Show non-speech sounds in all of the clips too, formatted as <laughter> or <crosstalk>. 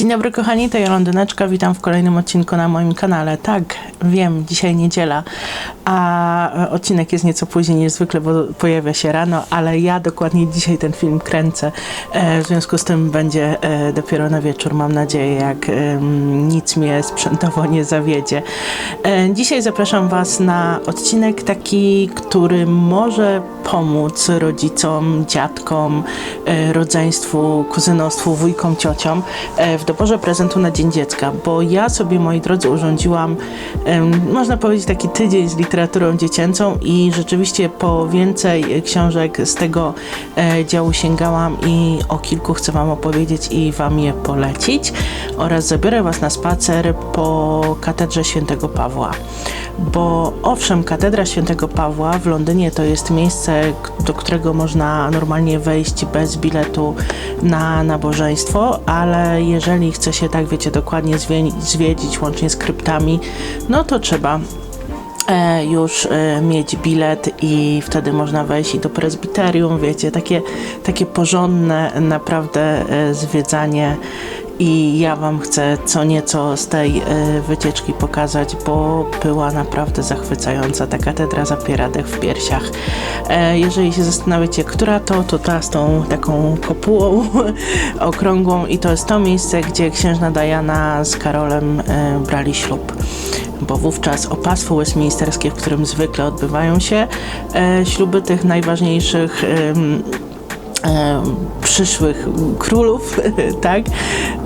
Dzień dobry kochani, to ja Londyneczka, witam w kolejnym odcinku na moim kanale. Tak, wiem, dzisiaj niedziela, a odcinek jest nieco później niż zwykle, bo pojawia się rano, ale ja dokładnie dzisiaj ten film kręcę. E, W związku z tym będzie e, dopiero na wieczór, mam nadzieję, jak nic mnie sprzętowo nie zawiedzie. E, Dzisiaj zapraszam Was na odcinek taki, który może pomóc rodzicom, dziadkom, rodzeństwu, kuzynostwu, wujkom, ciociom w doborze prezentu na Dzień Dziecka, bo ja sobie, moi drodzy, urządziłam, em, można powiedzieć, taki tydzień z literaturą dziecięcą i rzeczywiście po więcej książek z tego e, działu sięgałam i o kilku chcę Wam opowiedzieć i Wam je polecić oraz zabiorę Was na spacer po katedrze świętego Pawła. Bo owszem, katedra świętego Pawła w Londynie to jest miejsce, do którego można normalnie wejść bez biletu na nabożeństwo, ale jeżeli chce się tak, wiecie, dokładnie zwie- zwiedzić łącznie z kryptami, no to trzeba e, już e, mieć bilet i wtedy można wejść i do prezbiterium, wiecie, takie, takie porządne naprawdę e, zwiedzanie i ja Wam chcę co nieco z tej e, wycieczki pokazać, bo była naprawdę zachwycająca. Ta katedra zapiera dech w piersiach. E, jeżeli się zastanawiacie, która to, to ta z tą taką kopułą <laughs> okrągłą i to jest to miejsce, gdzie księżna Diana z Karolem e, brali ślub bo wówczas opasło westminsterskie, w którym zwykle odbywają się e, śluby tych najważniejszych em, e, przyszłych królów, <laughs> tak,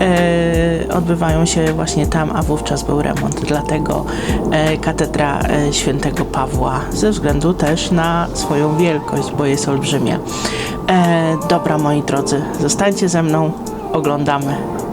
e, odbywają się właśnie tam, a wówczas był remont, dlatego e, katedra e, świętego Pawła, ze względu też na swoją wielkość, bo jest olbrzymia. E, dobra, moi drodzy, zostańcie ze mną, oglądamy.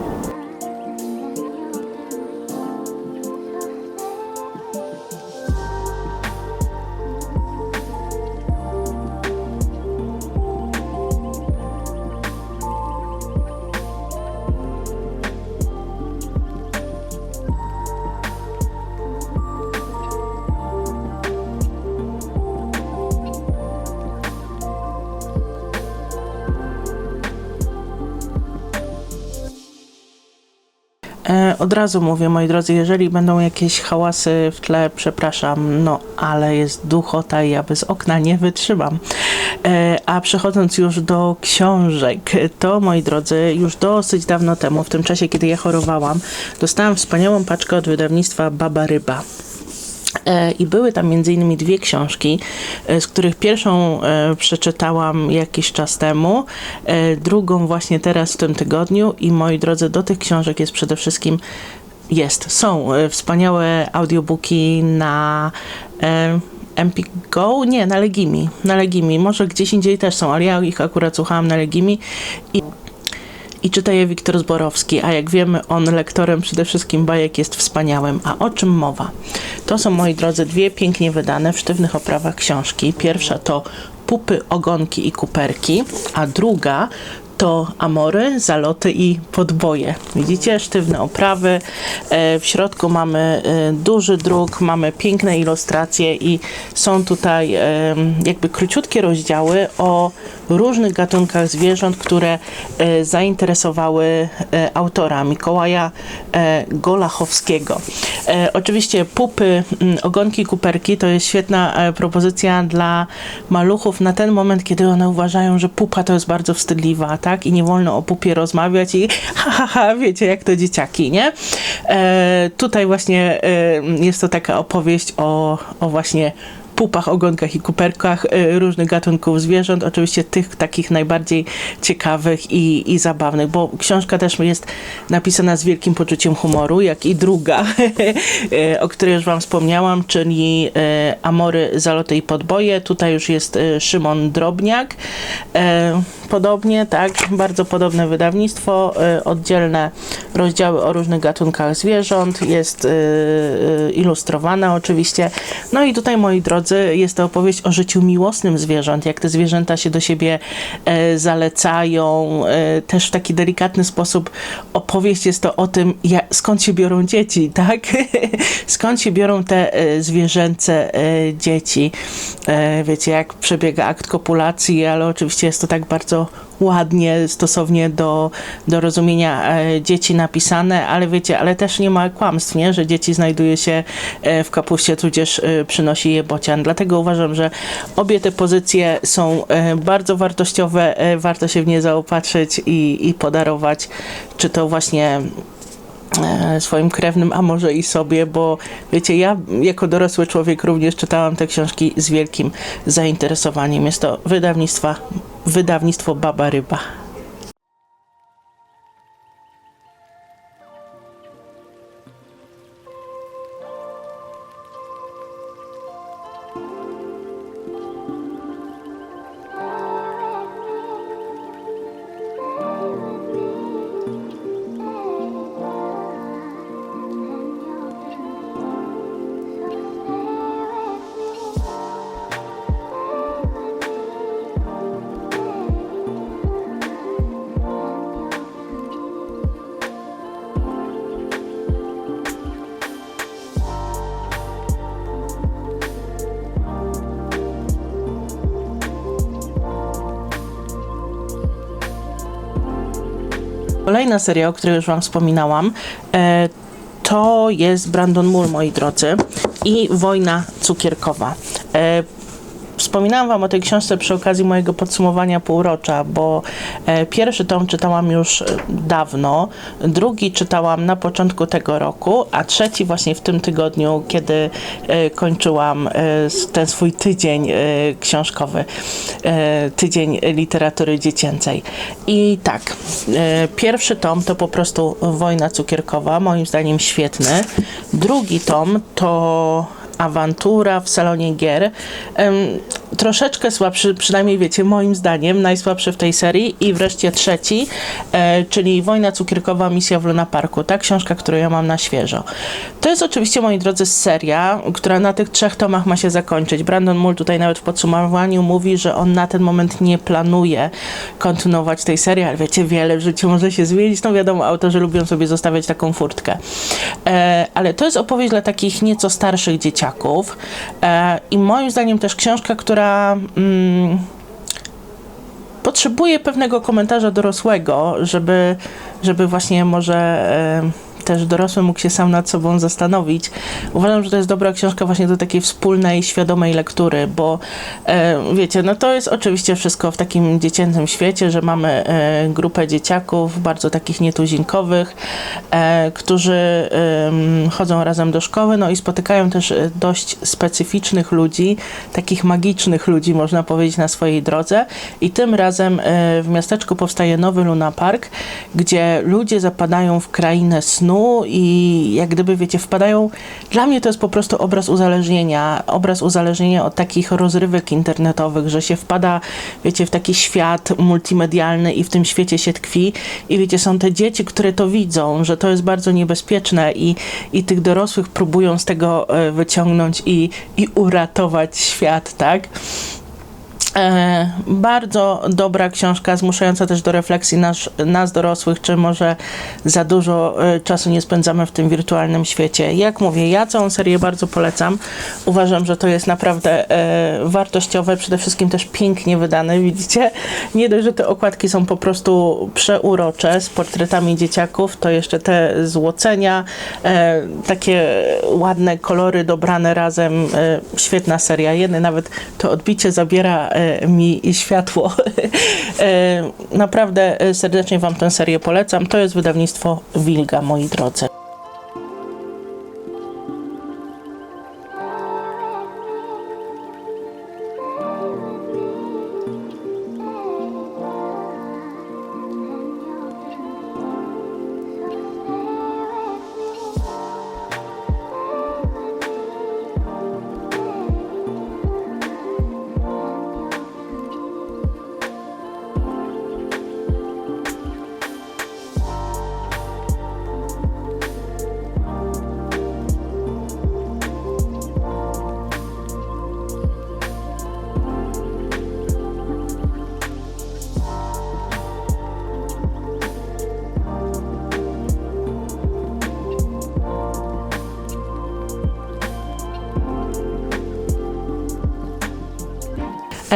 Od razu mówię, moi drodzy, jeżeli będą jakieś hałasy w tle, przepraszam, no ale jest duchota i ja bez okna nie wytrzymam. E, A przechodząc już do książek, to moi drodzy, już dosyć dawno temu, w tym czasie, kiedy ja chorowałam, dostałam wspaniałą paczkę od wydawnictwa Baba Ryba. E, I były tam między innymi dwie książki, e, z których pierwszą e, przeczytałam jakiś czas temu, drugą właśnie teraz w tym tygodniu i moi drodzy, do tych książek jest przede wszystkim jest, są wspaniałe audiobooki na Empik Go, nie, na Legimi, na Legimi, może gdzieś indziej też są, ale ja ich akurat słuchałam na Legimi i i czyta je Wiktor Zborowski, a jak wiemy, on lektorem przede wszystkim bajek jest wspaniałym. A o czym mowa? To są, moi drodzy, dwie pięknie wydane w sztywnych oprawach książki. Pierwsza to Pupy, Ogonki i Kuperki, a druga to Amory, Zaloty i Podboje. Widzicie, sztywne oprawy. E, W środku mamy e, duży druk, mamy piękne ilustracje i są tutaj e, jakby króciutkie rozdziały o różnych gatunkach zwierząt, które zainteresowały autora Mikołaja Golachowskiego. Oczywiście pupy, ogonki, kuperki to jest świetna propozycja dla maluchów na ten moment, kiedy one uważają, że pupa to jest bardzo wstydliwa, tak? I nie wolno o pupie rozmawiać i ha, ha, ha, wiecie, jak to dzieciaki, nie? E, tutaj właśnie e, jest to taka opowieść o, o właśnie pupach, ogonkach i kuperkach y, różnych gatunków zwierząt, oczywiście tych takich najbardziej ciekawych i, i zabawnych, bo książka też jest napisana z wielkim poczuciem humoru, jak i druga, y, <laughs> o której już wam wspomniałam, czyli y, Amory, Zaloty i Podboje. Tutaj już jest Szymon Drobniak. E, Podobnie, tak, bardzo podobne wydawnictwo, y, oddzielne rozdziały o różnych gatunkach zwierząt, jest y, y, ilustrowana oczywiście. No i tutaj, moi drodzy, jest to opowieść o życiu miłosnym zwierząt, jak te zwierzęta się do siebie e, zalecają, e, też w taki delikatny sposób opowieść jest to o tym, skąd się biorą dzieci, <laughs> tak? skąd się biorą te e, zwierzęce dzieci. Wiecie, jak przebiega akt kopulacji, ale oczywiście jest to tak bardzo ładnie, stosownie do, do rozumienia e, dzieci napisane, ale wiecie, ale też nie ma kłamstw, nie? że dzieci znajduje się e, w kapuście, tudzież e, przynosi je bocian. Dlatego uważam, że obie te pozycje są bardzo wartościowe, warto się w nie zaopatrzyć i, i podarować, czy to właśnie swoim krewnym, a może i sobie, bo wiecie, ja jako dorosły człowiek również czytałam te książki z wielkim zainteresowaniem. Jest to wydawnictwa, wydawnictwo Baba Ryba. Kolejna seria, o której już Wam wspominałam, e, to jest Brandon Moore, moi drodzy, i Wojna cukierkowa. Wspominałam Wam o tej książce przy okazji mojego podsumowania półrocza, bo e, pierwszy tom czytałam już e, dawno, drugi czytałam na początku tego roku, a trzeci właśnie w tym tygodniu, kiedy e, kończyłam ten swój tydzień książkowy, tydzień literatury dziecięcej. I tak, pierwszy tom to po prostu Wojna cukierkowa, moim zdaniem świetny. Drugi tom to awantura w salonie gier. Troszeczkę słabszy, przynajmniej wiecie, moim zdaniem, najsłabszy w tej serii. I wreszcie trzeci, e, czyli Wojna cukierkowa, misja w Luna Parku. Ta książka, którą ja mam na świeżo. To jest oczywiście, moi drodzy, seria, która na tych trzech tomach ma się zakończyć. Brandon Mull tutaj nawet w podsumowaniu mówi, że on na ten moment nie planuje kontynuować tej serii, ale wiecie, wiele w życiu może się zmienić. No wiadomo, autorzy lubią sobie zostawiać taką furtkę. E, ale to jest opowieść dla takich nieco starszych dzieciaków. E, I moim zdaniem też książka, która. Mm, potrzebuje pewnego komentarza dorosłego, żeby, żeby właśnie może też dorosły mógł się sam nad sobą zastanowić. Uważam, że to jest dobra książka właśnie do takiej wspólnej, świadomej lektury, bo e, wiecie, no to jest oczywiście wszystko w takim dziecięcym świecie, że mamy e, grupę dzieciaków, bardzo takich nietuzinkowych, e, którzy chodzą razem do szkoły, no i spotykają też dość specyficznych ludzi, takich magicznych ludzi, można powiedzieć, na swojej drodze. I tym razem w miasteczku powstaje nowy Luna Park, gdzie ludzie zapadają w krainę snu i jak gdyby, wiecie, wpadają. Dla mnie to jest po prostu obraz uzależnienia, obraz uzależnienia od takich rozrywek internetowych, że się wpada, wiecie, w taki świat multimedialny i w tym świecie się tkwi. I wiecie, są te dzieci, które to widzą, że to jest bardzo niebezpieczne i, i tych dorosłych próbują z tego e, wyciągnąć i, i uratować świat, tak? E, bardzo dobra książka, zmuszająca też do refleksji nas, nas dorosłych, czy może za dużo e, czasu nie spędzamy w tym wirtualnym świecie. Jak mówię, ja całą serię bardzo polecam. Uważam, że to jest naprawdę e, wartościowe, przede wszystkim też pięknie wydane, widzicie? Nie dość, że te okładki są po prostu przeurocze z portretami dzieciaków, to jeszcze te złocenia, e, takie ładne kolory dobrane razem, e, świetna seria. Jedny nawet to odbicie zabiera e, mi światło. <laughs> e, naprawdę e, serdecznie Wam tę serię polecam. To jest wydawnictwo Wilga, moi drodzy.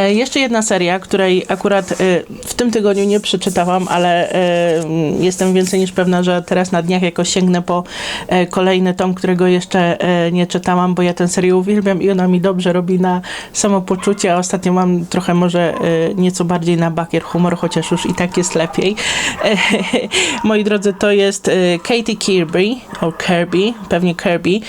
Jeszcze jedna seria, której akurat e, w tym tygodniu nie przeczytałam, ale e, jestem więcej niż pewna, że teraz na dniach jakoś sięgnę po e, kolejny tom, którego jeszcze e, nie czytałam, bo ja tę serię uwielbiam i ona mi dobrze robi na samopoczucie, a ostatnio mam trochę może e, nieco bardziej na bakier humor, chociaż już i tak jest lepiej. E, <laughs> moi drodzy, to jest e, Katie Kirby, o Kirby, pewnie Kirby.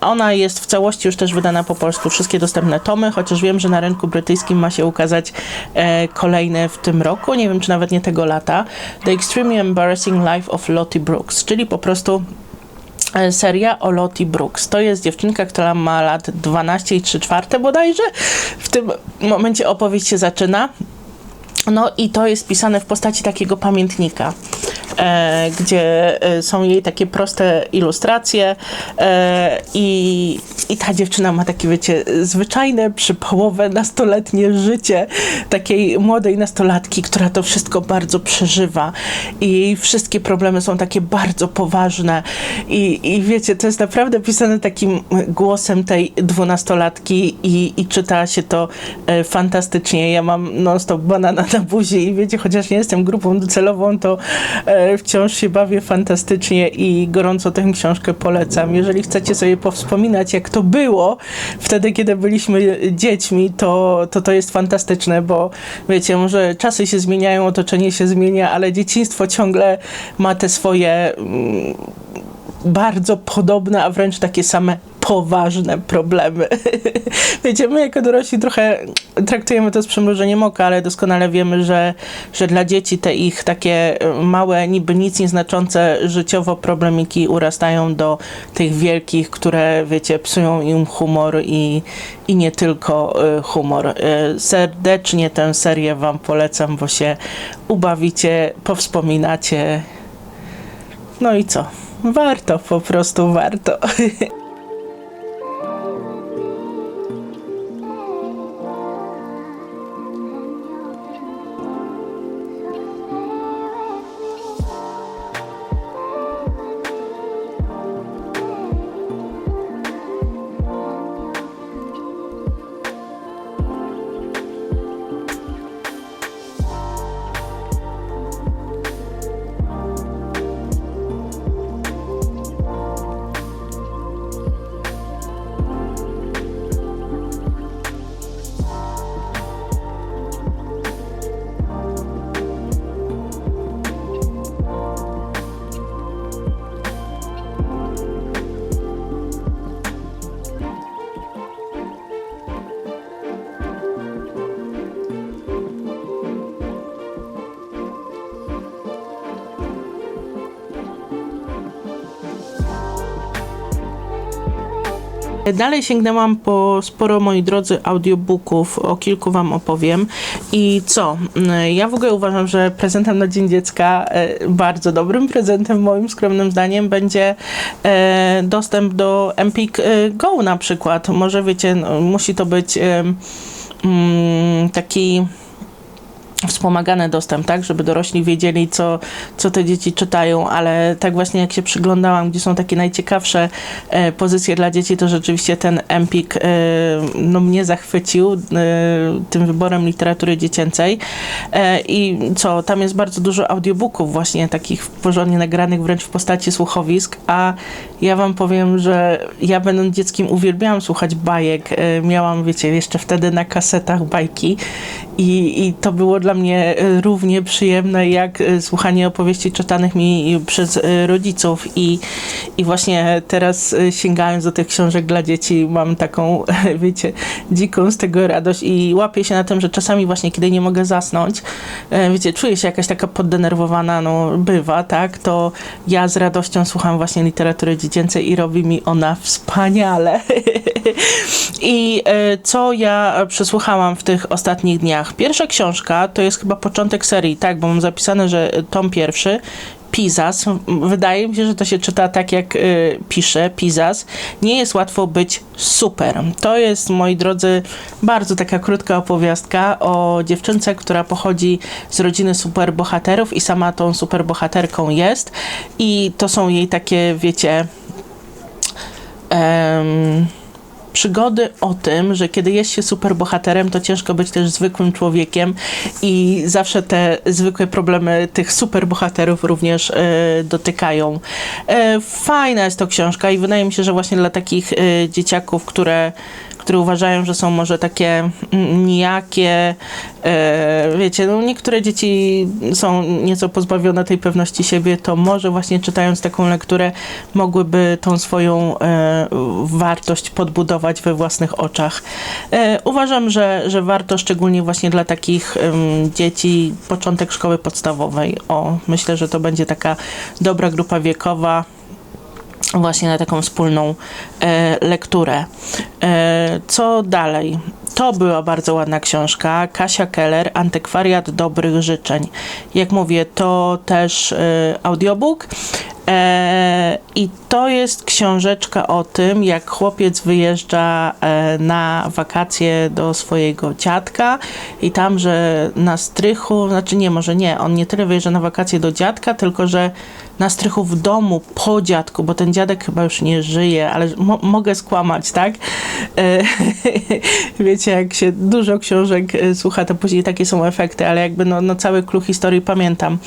Ona jest w całości już też wydana po polsku, wszystkie dostępne tomy, chociaż wiem, że na rynku brytyjskim ma się ukazać e, kolejne w tym roku, nie wiem czy nawet nie tego lata. The Extremely Embarrassing Life of Lottie Brooks, czyli po prostu e, seria o Lottie Brooks. To jest dziewczynka, która ma lat 12 i 3 czwarte bodajże. W tym momencie opowieść się zaczyna. No i to jest pisane w postaci takiego pamiętnika, gdzie e, są jej takie proste ilustracje e, i, i ta dziewczyna ma takie, wiecie, zwyczajne, przypałowe, nastoletnie życie takiej młodej nastolatki, która to wszystko bardzo przeżywa i jej wszystkie problemy są takie bardzo poważne i, i wiecie, to jest naprawdę pisane takim głosem tej dwunastolatki i, i czyta się to e, fantastycznie. Ja mam non-stop banana na buzi i wiecie, chociaż nie jestem grupą docelową, to e, wciąż się bawię fantastycznie i gorąco tę książkę polecam. Jeżeli chcecie sobie powspominać, jak to było wtedy, kiedy byliśmy dziećmi, to to, to jest fantastyczne, bo wiecie, może czasy się zmieniają, otoczenie się zmienia, ale dzieciństwo ciągle ma te swoje mm, bardzo podobne, a wręcz takie same poważne problemy. <laughs> Wiecie, my jako dorośli trochę traktujemy to z przymrużeniem oka, ale doskonale wiemy, że, że dla dzieci te ich takie małe, niby nic nieznaczące życiowo problemiki urastają do tych wielkich, które, wiecie, psują im humor i, i nie tylko y, humor. Y, Serdecznie tę serię Wam polecam, bo się ubawicie, powspominacie. No i co? Warto, po prostu warto. <laughs> Dalej sięgnęłam po sporo, moi drodzy, audiobooków, o kilku wam opowiem. I co? Mm, Ja w ogóle uważam, że prezentem na Dzień Dziecka, e, bardzo dobrym prezentem moim skromnym zdaniem, będzie e, dostęp do Empik e, Go na przykład. Może wiecie, no, musi to być mm, taki wspomagany dostęp, tak, żeby dorośli wiedzieli, co, co te dzieci czytają, ale tak właśnie jak się przyglądałam, gdzie są takie najciekawsze e, pozycje dla dzieci, to rzeczywiście ten Empik e, no, mnie zachwycił e, tym wyborem literatury dziecięcej. E, i co, tam jest bardzo dużo audiobooków właśnie takich porządnie nagranych wręcz w postaci słuchowisk, a ja wam powiem, że ja będąc dzieckiem uwielbiałam słuchać bajek, e, miałam, wiecie, jeszcze wtedy na kasetach bajki i, i to było dla mnie e, równie przyjemne jak e, słuchanie opowieści czytanych mi przez e, rodziców i, i właśnie teraz sięgając do tych książek dla dzieci mam taką, <laughs> wiecie, dziką z tego radość i łapię się na tym, że czasami właśnie kiedy nie mogę zasnąć, wiecie, czuję się jakaś taka poddenerwowana, no bywa, tak, to ja z radością słucham właśnie literatury dziecięcej i robi mi ona wspaniale. <laughs> I co ja przesłuchałam w tych ostatnich dniach? Pierwsza książka to jest chyba początek serii, tak, bo mam zapisane, że tom pierwszy. Pizas. Wydaje mi się, że to się czyta tak, jak y, pisze Pizas. Nie jest łatwo być super. To jest, moi drodzy, bardzo taka krótka opowiastka o dziewczynce, która pochodzi z rodziny superbohaterów i sama tą superbohaterką jest. I to są jej takie, wiecie, em, przygody o tym, że kiedy jest się superbohaterem, to ciężko być też zwykłym człowiekiem i zawsze te zwykłe problemy tych superbohaterów również e, dotykają. E, fajna jest to książka i wydaje mi się, że właśnie dla takich e, dzieciaków, które które uważają, że są może takie mm, nijakie. E, wiecie, no niektóre dzieci są nieco pozbawione tej pewności siebie, to może właśnie czytając taką lekturę mogłyby tą swoją e, wartość podbudować we własnych oczach. E, uważam, że, że warto szczególnie właśnie dla takich dzieci początek szkoły podstawowej. O, myślę, że to będzie taka dobra grupa wiekowa właśnie na taką wspólną e, lekturę. E, co dalej? To była bardzo ładna książka. Kasia Keller, Antykwariat Dobrych Życzeń. Jak mówię, to też e, audiobook. E, I to jest książeczka o tym, jak chłopiec wyjeżdża e, na wakacje do swojego dziadka i tam, że na strychu, znaczy nie, może nie, on nie tyle wyjeżdża na wakacje do dziadka, tylko że na strychu w domu po dziadku, bo ten dziadek chyba już nie żyje, ale mo mogę skłamać, tak? E, <laughs> wiecie, jak się dużo książek e, słucha, to później takie są efekty, ale jakby no, no cały klucz historii pamiętam.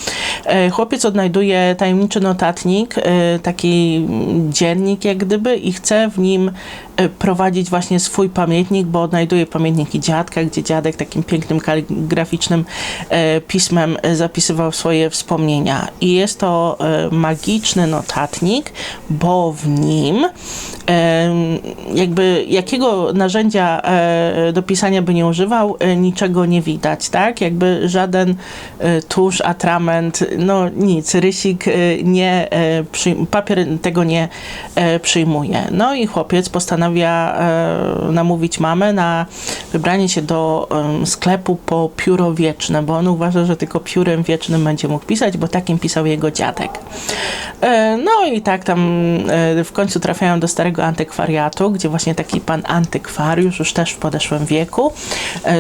E, chłopiec odnajduje tajemniczy notatnik, taki dziennik jak gdyby i chce w nim prowadzić właśnie swój pamiętnik, bo odnajduje pamiętniki dziadka, gdzie dziadek takim pięknym kaligraficznym pismem zapisywał swoje wspomnienia. I jest to magiczny notatnik, bo w nim jakby jakiego narzędzia do pisania by nie używał, niczego nie widać, tak? Jakby żaden tusz, atrament, no nic, rysik nie, papier tego nie przyjmuje. No i chłopiec postanawia e, namówić mamę na wybranie się do sklepu po pióro wieczne, bo on uważa, że tylko piórem wiecznym będzie mógł pisać, bo takim pisał jego dziadek. E, no i tak tam e, w końcu trafiają do starego antykwariatu, gdzie właśnie taki pan antykwariusz, już też w podeszłym wieku,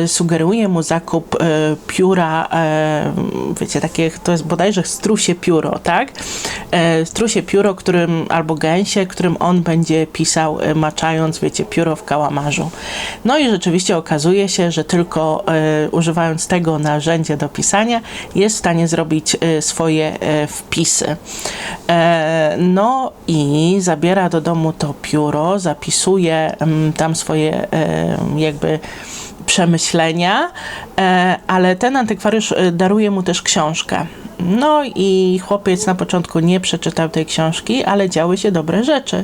sugeruje mu zakup pióra, wiecie, takie, to jest bodajże strusie pióro, tak? Strusie pióro, którym, albo gęsie, którym on będzie pisał, maczając wiecie, pióro w kałamarzu. No i rzeczywiście okazuje się, że tylko e, używając tego narzędzia do pisania jest w stanie zrobić e, swoje e, wpisy. E, no i zabiera do domu to pióro, zapisuje mm, tam swoje e, jakby przemyślenia, e, ale ten antykwariusz daruje mu też książkę. No i chłopiec na początku nie przeczytał tej książki, ale działy się dobre rzeczy.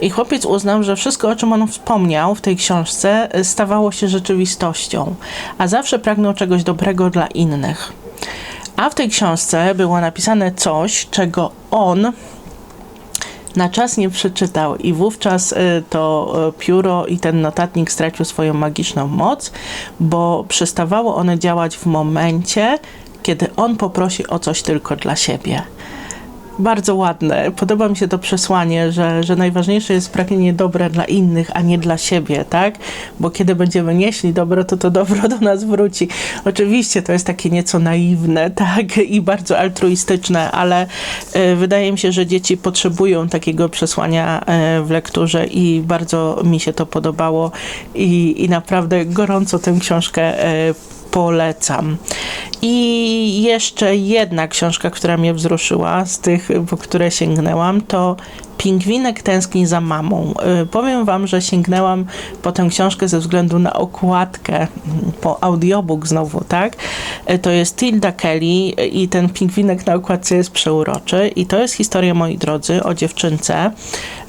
I chłopiec uznał, że wszystko, o czym on wspomniał w tej książce, stawało się rzeczywistością, a zawsze pragnął czegoś dobrego dla innych. A w tej książce było napisane coś, czego on na czas nie przeczytał i wówczas y, to y, pióro i ten notatnik stracił swoją magiczną moc, bo przestawało one działać w momencie, kiedy on poprosi o coś tylko dla siebie. Bardzo ładne. Podoba mi się to przesłanie, że, że najważniejsze jest pragnienie dobra dla innych, a nie dla siebie, tak? Bo kiedy będziemy nieśli dobro, to to dobro do nas wróci. Oczywiście to jest takie nieco naiwne, <laughs> tak? I bardzo altruistyczne, ale y, wydaje mi się, że dzieci potrzebują takiego przesłania y, w lekturze i bardzo mi się to podobało i, i naprawdę gorąco tę książkę y, polecam. I jeszcze jedna książka, która mnie wzruszyła z tych, po które sięgnęłam, to Pingwinek tęskni za mamą. Y, powiem Wam, że sięgnęłam po tę książkę ze względu na okładkę, po audiobook znowu, tak? Y, to jest Tilda Kelly i ten pingwinek na okładce jest przeuroczy i to jest historia, moi drodzy, o dziewczynce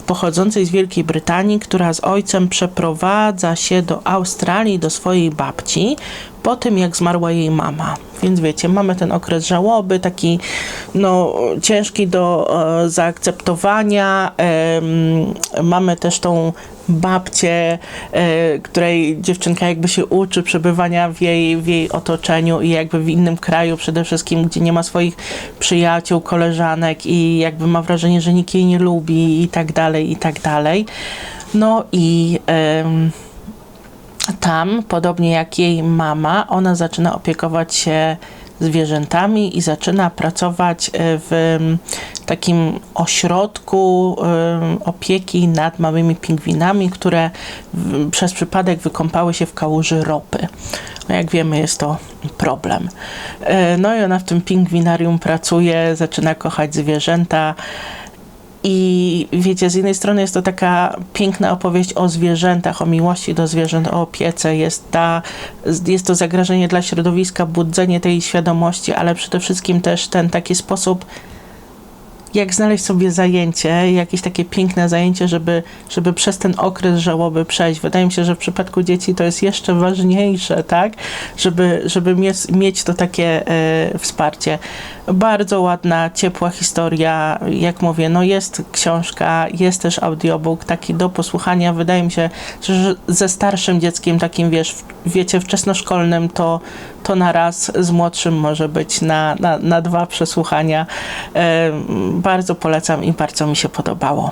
pochodzącej z Wielkiej Brytanii, która z ojcem przeprowadza się do Australii, do swojej babci, po tym jak zmarła jej mama. Więc wiecie, mamy ten okres żałoby, taki no, ciężki do e, zaakceptowania. E, mamy też tą babcię, e, której dziewczynka jakby się uczy przebywania w jej, w jej otoczeniu i jakby w innym kraju przede wszystkim, gdzie nie ma swoich przyjaciół, koleżanek i jakby ma wrażenie, że nikt jej nie lubi i tak dalej, i tak dalej. No i tam, podobnie jak jej mama, ona zaczyna opiekować się zwierzętami i zaczyna pracować e, w takim ośrodku ym, opieki nad małymi pingwinami, które przez przypadek wykąpały się w kałuży ropy. No jak wiemy, jest to problem. E, No i ona w tym pingwinarium pracuje, zaczyna kochać zwierzęta. I wiecie, z jednej strony jest to taka piękna opowieść o zwierzętach, o miłości do zwierząt, o opiece. Jest, ta, jest to zagrożenie dla środowiska, budzenie tej świadomości, ale przede wszystkim też ten taki sposób, jak znaleźć sobie zajęcie, jakieś takie piękne zajęcie, żeby, żeby przez ten okres żałoby przejść. Wydaje mi się, że w przypadku dzieci to jest jeszcze ważniejsze, tak? Żeby, żeby mieć, to takie e, wsparcie. Bardzo ładna, ciepła historia. Jak mówię, no jest książka, jest też audiobook taki do posłuchania. Wydaje mi się, że ze starszym dzieckiem, takim wiesz, wiecie, wczesnoszkolnym, to, to na raz, z młodszym może być na, na, na dwa przesłuchania. E, bardzo polecam i bardzo mi się podobało.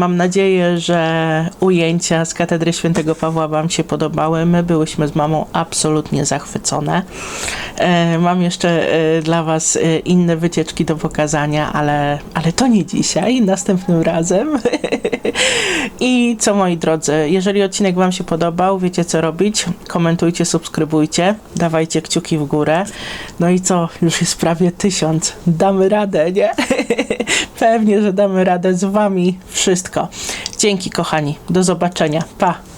Mam nadzieję, że ujęcia z katedry świętego Pawła Wam się podobały. My byłyśmy z mamą absolutnie zachwycone. E, Mam jeszcze e, dla Was e, inne wycieczki do pokazania, ale, ale to nie dzisiaj, następnym razem. <laughs> I co moi drodzy, jeżeli odcinek Wam się podobał, wiecie co robić? Komentujcie, subskrybujcie, dawajcie kciuki w górę. No i co? Już jest prawie tysiąc. Damy radę, nie? <laughs> Pewnie, że damy radę z Wami wszystko. Dzięki, kochani. Do zobaczenia. Pa!